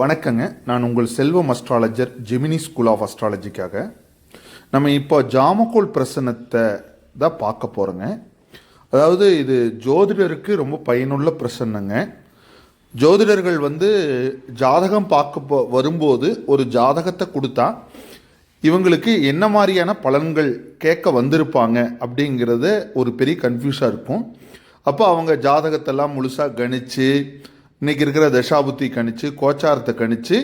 வணக்கங்க. நான் உங்கள் Selvam astrologer Gemini school of அஸ்ட்ராலஜிக்காக நம்ம இப்போ ஜாமக்கோல் பிரசனத்தை தான் பார்க்க போகிறோங்க அதாவது இது ஜோதிடருக்கு ரொம்ப பயனுள்ள பிரசன்னங்க. ஜோதிடர்கள் வந்து ஜாதகம் பார்க்க போ வரும்போது ஒரு ஜாதகத்தை கொடுத்தா இவங்களுக்கு என்ன மாதிரியான பலன்கள் கேட்க வந்திருப்பாங்க அப்படிங்கிறத ஒரு பெரிய கன்ஃபியூஸாக இருக்கும். அப்போ அவங்க ஜாதகத்தெல்லாம் முழுசாக கணித்து இன்னைக்கு இருக்கிற தசாபுத்தி கணிச்சு கோச்சாரத்தை கணிச்சு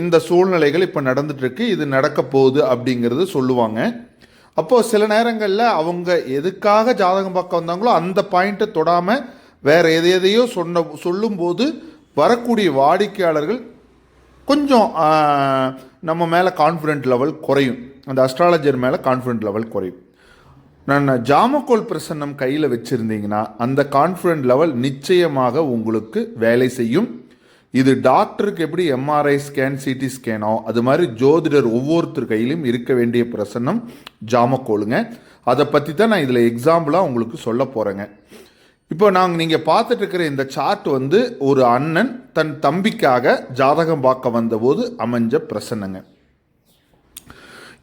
இந்த சூழ்நிலைகள் இப்போ நடந்துட்டுருக்கு இது நடக்க போகுது அப்படிங்கிறது சொல்லுவாங்க. அப்போது சில நேரங்களில் அவங்க எதுக்காக ஜாதகம் பார்க்க வந்தாங்களோ அந்த பாயிண்ட்டை தொடாமல் வேறு எதை எதையோ சொன்ன சொல்லும்போது வரக்கூடிய வாடிக்கையாளர்கள் கொஞ்சம் நம்ம மேலே கான்ஃபிடென்ட் லெவல் குறையும். அந்த அஸ்ட்ராலஜர் மேலே கான்ஃபிடென்ட் லெவல் குறையும். நான் ஜாமக்கோல் பிரசன்னம் கையில் வச்சுருந்தீங்கன்னா அந்த கான்ஃபிடென்ட் லெவல் நிச்சயமாக உங்களுக்கு வேலை செய்யும். இது டாக்டருக்கு எப்படி எம்ஆர்ஐ ஸ்கேன் சிடி ஸ்கேனோ அது மாதிரி ஜோதிடர் ஒவ்வொருத்தர் கையிலும் இருக்க வேண்டிய பிரசன்னம் ஜாமக்கோலுங்க அதை பற்றி தான் நான் இதில் எக்ஸாம்பிளாக உங்களுக்கு சொல்ல போகிறேங்க இப்போ நாங்கள் நீங்கள் பார்த்துட்டு இருக்கிற இந்த சார்ட் வந்து ஒரு அண்ணன் தன் தம்பிக்காக ஜாதகம் பார்க்க வந்தபோது அமைஞ்ச பிரசன்னங்க.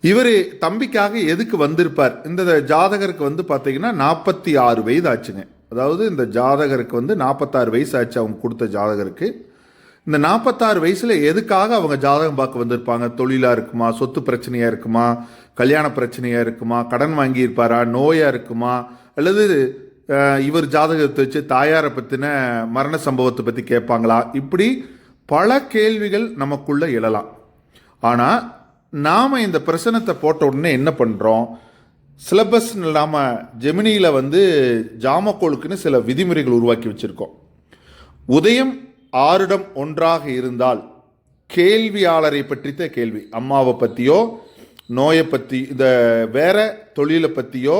இவர் தம்பிக்காக எதுக்கு வந்திருப்பார்? இந்த ஜாதகருக்கு வந்து பார்த்தீங்கன்னா நாற்பத்தி ஆறு வயது ஆச்சுங்க. அதாவது இந்த ஜாதகருக்கு வந்து நாற்பத்தாறு வயசு ஆச்சு அவங்க கொடுத்த ஜாதகருக்கு. இந்த நாற்பத்தாறு வயசில் எதுக்காக அவங்க ஜாதகம் பார்க்க வந்திருப்பாங்க? தொழிலாக இருக்குமா? சொத்து பிரச்சனையாக இருக்குமா? கல்யாண பிரச்சனையாக இருக்குமா? கடன் வாங்கியிருப்பாரா? நோயாக இருக்குமா? அல்லது இவர் ஜாதகத்தை வச்சு தாயாரை பற்றின மரண சம்பவத்தை பற்றி கேட்பாங்களா? இப்படி பல கேள்விகள் நமக்குள்ளே எழலாம். ஆனால் நாம் இந்த பிரசனத்தை போட்ட உடனே என்ன பண்ணுறோம் சிலபஸ் இல்லாமல் ஜெமினியில் வந்து ஜாமக்கோளுக்குன்னு சில விதிமுறைகள் உருவாக்கி வச்சுருக்கோம். உதயம் ஆறுடம் ஒன்றாக இருந்தால் கேள்வியாளரை பற்றித்த கேள்வி. அம்மாவை பற்றியோ நோயை பற்றி இந்த வேற தொழிலை பற்றியோ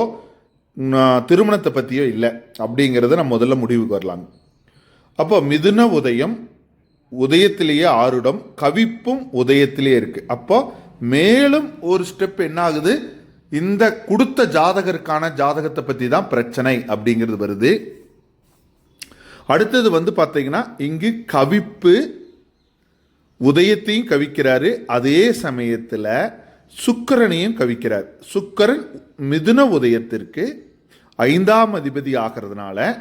திருமணத்தை பற்றியோ இல்லை. அப்படிங்கிறத நம்ம முதல்ல முடிவுக்கு வரலாம் அப்போ மிதுன உதயம் உதயத்திலேயே ஆறுடம் கவிப்பும் உதயத்திலே இருக்குது அப்போது மேலும் ஒரு ஸ்டெப் என்ன ஆகுது இந்த கொடுத்த ஜாதகருக்கான ஜாதகத்தை பற்றி தான் பிரச்சனை அப்படிங்கிறது வருது. அடுத்தது வந்து பார்த்தீங்கன்னா இங்கு கவிப்பு உதயத்தையும் கவிக்கிறாரு. அதே சமயத்தில் சுக்கரனையும் கவிக்கிறார். சுக்கரன் மிதுன உதயத்திற்கு ஐந்தாம் அதிபதி ஆகிறதுனால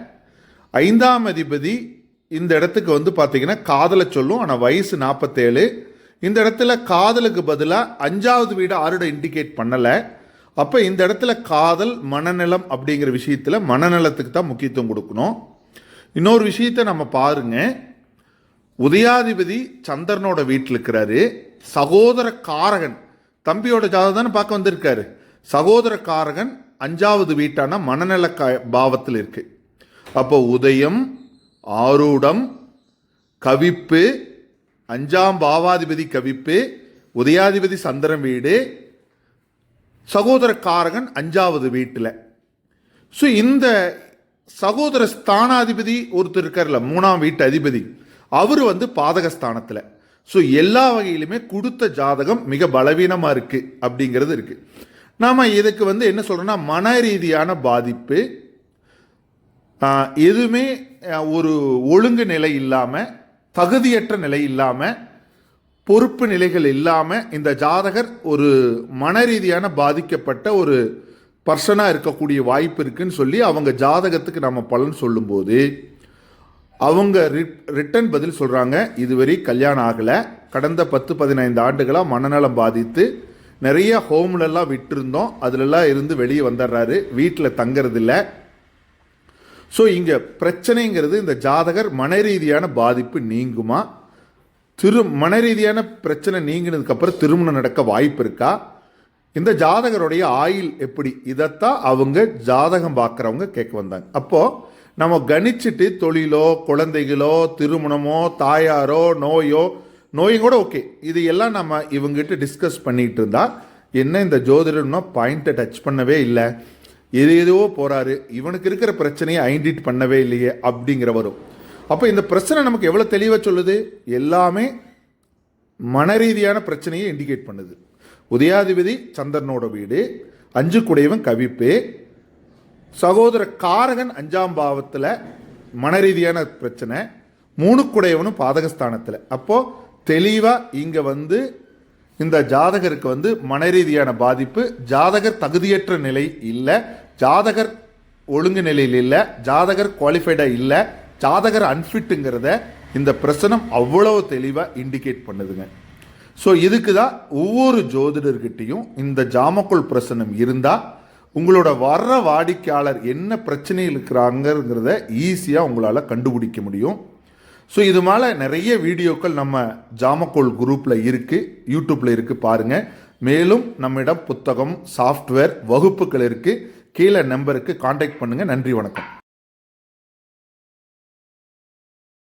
ஐந்தாம் அதிபதி இந்த இடத்துக்கு வந்து பார்த்தீங்கன்னா காதலை சொல்லும். ஆனால் வயசு நாற்பத்தேழு இந்த இடத்துல காதலுக்கு பதிலாக அஞ்சாவது வீடு ஆறுட இண்டிகேட் பண்ணலை. அப்போ இந்த இடத்துல காதல் மனநலம் அப்படிங்கிற விஷயத்தில் மனநலத்துக்கு தான் முக்கியத்துவம் கொடுக்கணும். இன்னொரு விஷயத்தை நம்ம பாருங்க. உதயாதிபதி சந்திரனோட வீட்டில் இருக்கிறாரு. சகோதர காரகன் தம்பியோட ஜாதகம் தானே பார்க்க வந்திருக்காரு. சகோதர காரகன் அஞ்சாவது வீட்டான மனநல க- பாவத்தில் இருக்கு. அப்போ உதயம் ஆரூடம் கவிப்பு அஞ்சாம் பாவாதிபதி கவிப்பு உதயாதிபதி சந்திரன் வீடு சகோதரக்காரகன் அஞ்சாவது வீட்டில். ஸோ இந்த சகோதர ஸ்தானாதிபதி ஒருத்தர் இருக்கார்ல மூணாம் வீட்டு அதிபதி அவர் வந்து பாதகஸ்தானத்தில். ஸோ எல்லா வகையிலுமே கொடுத்த ஜாதகம் மிக பலவீனமாக இருக்குது அப்படிங்கிறது இருக்குது நாம் இதுக்கு வந்து என்ன சொல்கிறோன்னா மன ரீதியான பாதிப்பு எதுவுமே ஒரு ஒழுங்கு நிலை இல்லாமல் தகுதியற்ற நிலை இல்லாமல் பொறுப்பு நிலைகள் இல்லாமல் இந்த ஜாதகர் ஒரு மன ரீதியான பாதிக்கப்பட்ட ஒரு பர்சனாக இருக்கக்கூடிய வாய்ப்பு இருக்குன்னு சொல்லி அவங்க ஜாதகத்துக்கு நம்ம பலன் சொல்லும்போது அவங்க ரிட்டன் பதில் சொல்கிறாங்க இதுவரை கல்யாணம் ஆகலை. கடந்த பத்து பதினைந்து ஆண்டுகளாக மனநலம் பாதித்து நிறைய ஹோம்லெல்லாம் விட்டுருந்தோம். அதிலெல்லாம் இருந்து வெளியே வந்துடுறாரு வீட்டில் தங்கறதில்லை. ஸோ இங்கே பிரச்சனைங்கிறது இந்த ஜாதகர் மன ரீதியான பாதிப்பு நீங்குமா? திரு மன ரீதியான பிரச்சனை நீங்கினதுக்கப்புறம் திருமணம் நடக்க வாய்ப்பு இருக்கா? இந்த ஜாதகருடைய ஆயுள் எப்படி? இதைத்தான் அவங்க ஜாதகம் பார்க்குறவங்க கேட்க வந்தாங்க. அப்போது நம்ம கணிச்சிட்டு தொழிலோ குழந்தைகளோ திருமணமோ தாயாரோ நோயோ நோயும் கூட ஓகே. இது எல்லாம் நம்ம இவங்ககிட்ட டிஸ்கஸ் பண்ணிகிட்டு இருந்தால் என்ன இந்த ஜோதிடர்னா பாயிண்ட்டை டச் பண்ணவே இல்லை. எது போகிறாரு இவனுக்கு இருக்கிற பிரச்சனையை ஐடென்டிட் பண்ணவே இல்லையே அப்படிங்கிற வரும். அப்போ இந்த பிரச்சனை நமக்கு எவ்வளோ தெளிவாக சொல்லுது? எல்லாமே மனரீதியான பிரச்சனையை இண்டிகேட் பண்ணுது. உதயாதிபதி சந்திரனோட வீடு அஞ்சு குடையவன் கவிப்பு சகோதர காரகன் அஞ்சாம் பாவத்தில் மனரீதியான பிரச்சனை மூணு குடையவனும் பாதகஸ்தானத்தில். அப்போது தெளிவாக இங்கே வந்து இந்த ஜாதகருக்கு வந்து மனரீதியான பாதிப்பு ஜாதகர் தகுதியற்ற நிலை இல்லை ஜாதகர் ஒழுங்கு நிலையில் இல்லை ஜாதகர் குவாலிஃபைடாக இல்லை ஜாதகர் அன்ஃபிட்டுங்கிறத இந்த பிரசனம் அவ்வளோ தெளிவாக இண்டிகேட் பண்ணுதுங்க. ஸோ இதுக்கு தான் ஒவ்வொரு ஜோதிடர்கிட்டையும் இந்த ஜாமக்குள் பிரசனம் இருந்தால் உங்களோட வர்ற வாடிக்கையாளர் என்ன பிரச்சனையில் இருக்கிறாங்கிறத ஈஸியாக உங்களால் கண்டுபிடிக்க முடியும். ஸோ இது மேலே நிறைய வீடியோக்கள் நம்ம ஜாமக்கோல் குரூப்பில் இருக்குது யூடியூப்பில் இருக்குது பாருங்கள் மேலும் நம்மிடம் புத்தகம் சாஃப்ட்வேர் வகுப்புகள் இருக்குது கீழே நம்பருக்கு காண்டாக்ட் பண்ணுங்கள் நன்றி வணக்கம்.